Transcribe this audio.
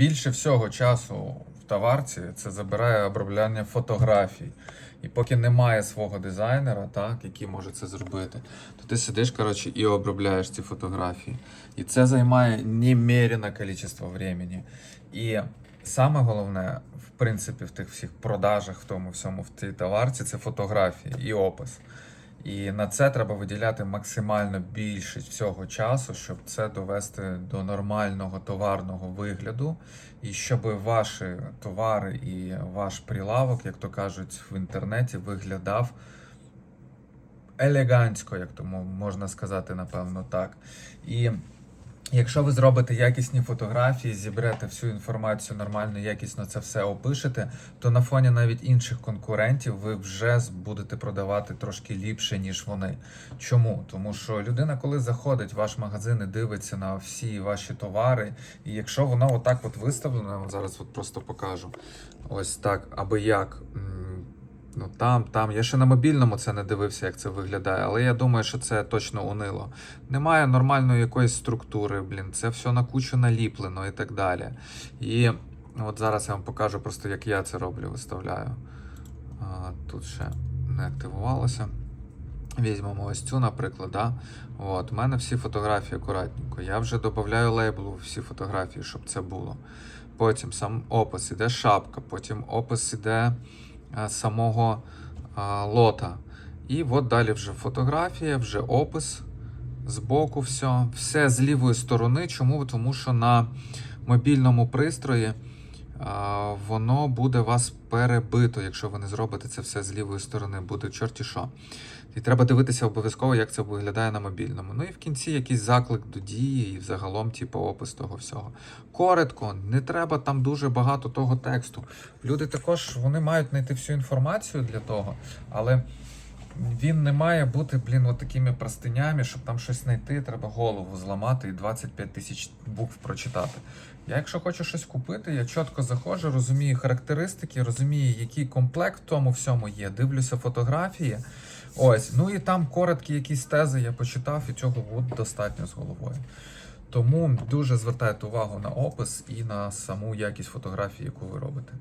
більше всього часу в товарці це забирає обробляння фотографій. І поки немає свого дизайнера, так, який може це зробити, то ти сидиш коротше, і обробляєш ці фотографії. І це займає немерене кількість времени. І саме головне, в принципі, в тих всіх продажах, в тому всьому, в цій товарці, це фотографії і опис. І на це треба виділяти максимально більшість всього часу, щоб це довести до нормального товарного вигляду, і щоб ваші товари і ваш прилавок, як то кажуть в інтернеті, виглядав елегантсько, як тому можна сказати, напевно, так. І Якщо ви зробите якісні фотографії, зіберете всю інформацію нормально, якісно це все опишете, то на фоні навіть інших конкурентів ви вже будете продавати трошки ліпше, ніж вони. Чому? Тому що людина, коли заходить в ваш магазин і дивиться на всі ваші товари, і якщо воно отак от виставлено, я вам зараз от просто покажу. Ось так, аби як. Ну там, там. Я ще на мобільному це не дивився, як це виглядає, але я думаю, що це точно унило. Немає нормальної якоїсь структури, блін, це все на кучу наліплено і так далі. І от зараз я вам покажу просто, як я це роблю, виставляю. А, тут ще не активувалося. Візьмемо ось цю, наприклад. Да? От, у мене всі фотографії акуратненько. Я вже додаю лейбл у всі фотографії, щоб це було. Потім сам опис іде шапка, потім опис іде самого е, лота. І от далі вже фотографія, вже опис збоку, все. Все з лівої сторони. Чому? Тому що на мобільному пристрої воно буде вас перебито, якщо ви не зробите це все з лівої сторони, буде чорті що. І треба дивитися обов'язково, як це виглядає на мобільному. Ну і в кінці якийсь заклик до дії, і взагалом, типу, опис того всього. Коротко, не треба там дуже багато того тексту. Люди також вони мають знайти всю інформацію для того, але він не має бути, блін, от такими простинями, щоб там щось знайти, треба голову зламати і 25 тисяч букв прочитати. Я, якщо хочу щось купити, я чітко заходжу, розумію характеристики, розумію, який комплект в тому всьому є, дивлюся фотографії. Ось, ну і там короткі якісь тези я почитав, і цього буде достатньо з головою. Тому дуже звертайте увагу на опис і на саму якість фотографії, яку ви робите.